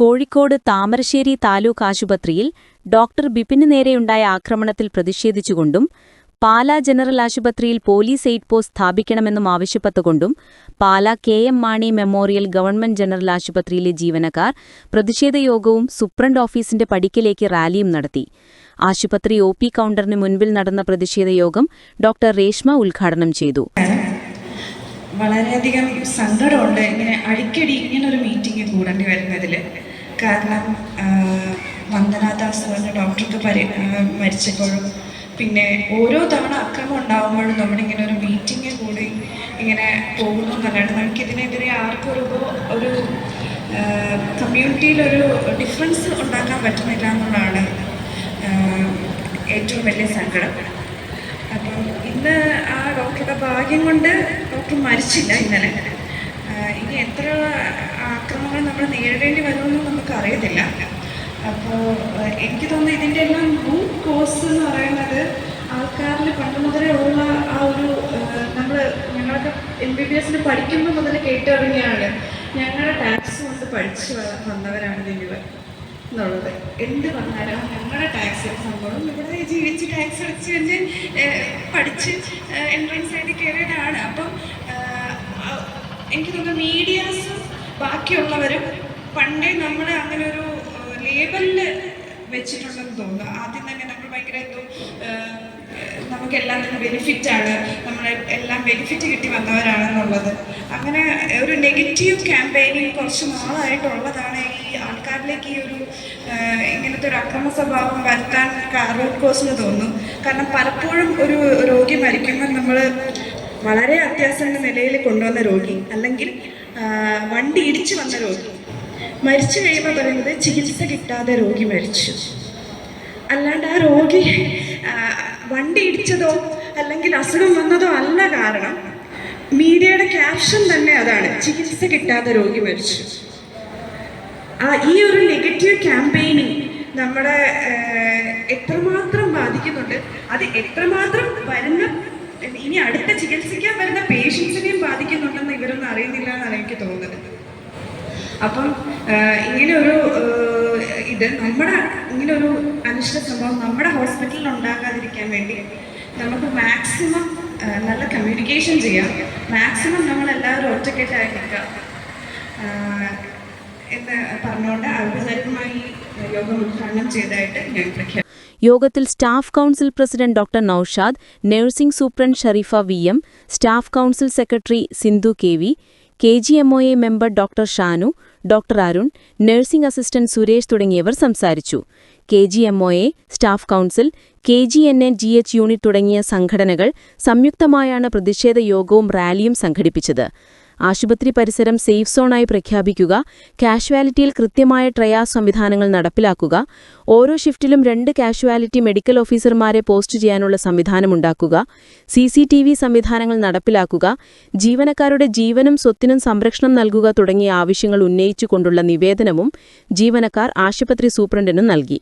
കോഴിക്കോട് താമരശ്ശേരി താലൂക്ക് ആശുപത്രിയിൽ ഡോക്ടർ ബിപിന് നേരെയുണ്ടായ ആക്രമണത്തിൽ പ്രതിഷേധിച്ചുകൊണ്ടും പാലാ ജനറൽ ആശുപത്രിയിൽ പോലീസ് എയ്ഡ് പോസ്റ്റ് സ്ഥാപിക്കണമെന്നും ആവശ്യപ്പെട്ടുകൊണ്ടും Pala K M Mani memorial government general ആശുപത്രിയിലെ ജീവനക്കാർ പ്രതിഷേധയോഗവും സൂപ്രണ്ട് ഓഫീസിന്റെ പടിക്കലേക്ക് റാലിയും നടത്തി. ആശുപത്രി ഒ പി കൗണ്ടറിന് മുൻപിൽ നടന്ന പ്രതിഷേധയോഗം ഡോക്ടർ രേഷ്മ ഉദ്ഘാടനം ചെയ്തു. വളരെയധികം സങ്കടമുണ്ട്. ഇങ്ങനെ അടിക്കടി ഇങ്ങനൊരു മീറ്റിംഗ് കൂടേണ്ടി വരുന്നതിൽ കാരണം വന്ദനാദാസ് വന്ദന ദാസ് പറഞ്ഞ ഡോക്ടർക്ക് പരി മരിച്ചപ്പോഴും പിന്നെ ഓരോ തവണ അക്രമം ഉണ്ടാകുമ്പോഴും നമ്മളിങ്ങനെ ഒരു മീറ്റിംഗ് കൂടി ഇങ്ങനെ പോകുന്നു എന്നല്ലാണ്ട് നമുക്കിതിനെതിരെ ആർക്കും ഒരു ഒരു കമ്മ്യൂണിറ്റിയിലൊരു ഡിഫറൻസ് ഉണ്ടാക്കാൻ പറ്റുന്നില്ല എന്നുള്ളതാണ് ഏറ്റവും വലിയ സങ്കടം. അപ്പം ഇന്ന് ആ ഡോക്ടറുടെ ഭാഗ്യം കൊണ്ട് ഡോക്ടർ മരിച്ചില്ല ഇന്നലെ. ഇനി എത്ര ആക്രമണങ്ങൾ നമ്മൾ നേരിടേണ്ടി വരുമെന്ന് നമുക്ക് അറിയത്തില്ല അപ്പോൾ എനിക്ക് തോന്നുന്നു ഇതിന്റെ എല്ലാം റൂട്ട് കോസ് എന്ന് പറയുന്നത് ആൾക്കാരിൽ പണ്ട് മുതലേ ഉള്ള ആ ഒരു നമ്മൾ ഞങ്ങളൊക്കെ എം ബി ബി എസിന് പഠിക്കുമ്പോൾ മുതൽ കേട്ടിറങ്ങിയാണ് ഞങ്ങളുടെ ടാക്സ് കൊണ്ട് പഠിച്ച് വന്നവരാണ് നിങ്ങൾ എന്നുള്ളത്. എന്ത് പറഞ്ഞാലും ഞങ്ങളുടെ ടാക്സ് സംഭവം ഇവിടെ ജീവിച്ച് ടാക്സ് അടച്ച് കഴിഞ്ഞ് പഠിച്ച് എൻട്രൻസ് ആയിട്ട് കയറിയതാണ്. അപ്പം എനിക്ക് തോന്നുന്നു മീഡിയാസും ബാക്കിയുള്ളവരും പണ്ടേ നമ്മളെ അങ്ങനെ ഒരു ലേബലിൽ വെച്ചിട്ടുണ്ടെന്ന് തോന്നുന്നു. ആദ്യം തന്നെ നമ്മൾ ഭയങ്കര എന്തോ നമുക്ക് എല്ലാം തന്നെ ബെനിഫിറ്റ് ആണ്. നമ്മളെ എല്ലാം ബെനിഫിറ്റ് കിട്ടി വന്നവരാണെന്നുള്ളത്. അങ്ങനെ ഒരു നെഗറ്റീവ് ക്യാമ്പയിനിങ് കുറച്ച് നാളായിട്ടുള്ളതാണ് ഈ ആൾക്കാരിലേക്ക് ഈ ഒരു ഇങ്ങനത്തെ ഒരു അക്രമ സ്വഭാവം വരുത്താൻ റൂട്ട് കോസ് എന്ന് തോന്നുന്നു. കാരണം പലപ്പോഴും ഒരു രോഗി മരിക്കുമ്പോൾ നമ്മൾ വളരെ അത്യാസന്ന നിലയിൽ കൊണ്ടുവന്ന രോഗി അല്ലെങ്കിൽ വണ്ടി ഇടിച്ചു വന്ന രോഗി. മരിച്ചു കഴിയുമ്പോൾ പറയുന്നത് ചികിത്സ കിട്ടാതെ രോഗി മരിച്ചു. അല്ലാണ്ട് ആ രോഗി വണ്ടി ഇടിച്ചതോ അല്ലെങ്കിൽ അസുഖം വന്നതോ അല്ല കാരണം മീഡിയയുടെ ക്യാപ്ഷൻ തന്നെ അതാണ് ചികിത്സ കിട്ടാതെ രോഗി മരിച്ചു. ആ ഈ ഒരു നെഗറ്റീവ് ക്യാമ്പയിനിങ് നമ്മുടെ എത്രമാത്രം ബാധിക്കുന്നുണ്ട്? അത് എത്രമാത്രം വരുന്ന ഇനി അടുത്ത ചികിത്സിക്കാൻ വരുന്ന പേഷ്യൻസിനെയും ബാധിക്കുന്നുണ്ടെന്ന് ഇവരൊന്നും അറിയുന്നില്ല എന്നാണ് എനിക്ക് തോന്നുന്നത്. അപ്പം ഇങ്ങനെ ഒരു ഇത് നമ്മുടെ ഇങ്ങനെ ഒരു അനിഷ്ട സംഭവം നമ്മുടെ ഹോസ്പിറ്റലിൽ ഉണ്ടാകാതിരിക്കാൻ വേണ്ടി നമുക്ക് മാക്സിമം നല്ല കമ്മ്യൂണിക്കേഷൻ ചെയ്യാം. മാക്സിമം നമ്മൾ എല്ലാവരും ഒറ്റക്കെട്ടായി നിൽക്കാം എന്ന് പറഞ്ഞുകൊണ്ട് ഔപചാരികമായി യോഗം ഉദ്ഘാടനം ചെയ്തതായിട്ട് ഞാൻ പ്രഖ്യാപിക്കുന്നു. യോഗത്തിൽ staff council president doctor Naushad nursing superintendent Sharifa V M staff council secretary Sindhu K V K G M O A member doctor Shanu doctor Arun nursing assistant Suresh തുടങ്ങിയവർ സംസാരിച്ചു. K G M O A staff council K G N N G H unit തുടങ്ങിയ സംഘടനകൾ സംയുക്തമായാണ് പ്രതിഷേധ യോഗവും റാലിയും സംഘടിപ്പിച്ചത്. ആശുപത്രി പരിസരം സേഫ് സോണായി പ്രഖ്യാപിക്കുക കാഷ്വാലിറ്റിയിൽ കൃത്യമായ ട്രയാ സംവിധാനങ്ങൾ നടപ്പിലാക്കുക ഓരോ ഷിഫ്റ്റിലും രണ്ട് കാഷ്വാലിറ്റി മെഡിക്കൽ ഓഫീസർമാരെ പോസ്റ്റ് ചെയ്യാനുള്ള സംവിധാനമുണ്ടാക്കുക സി സി ടി വി സംവിധാനങ്ങൾ നടപ്പിലാക്കുക ജീവനക്കാരുടെ ജീവനും സ്വത്തിനും സംരക്ഷണം നൽകുക തുടങ്ങിയ ആവശ്യങ്ങൾ ഉന്നയിച്ചുകൊണ്ടുള്ള നിവേദനവും ജീവനക്കാർ ആശുപത്രി സൂപ്രണ്ടിന് നൽകി.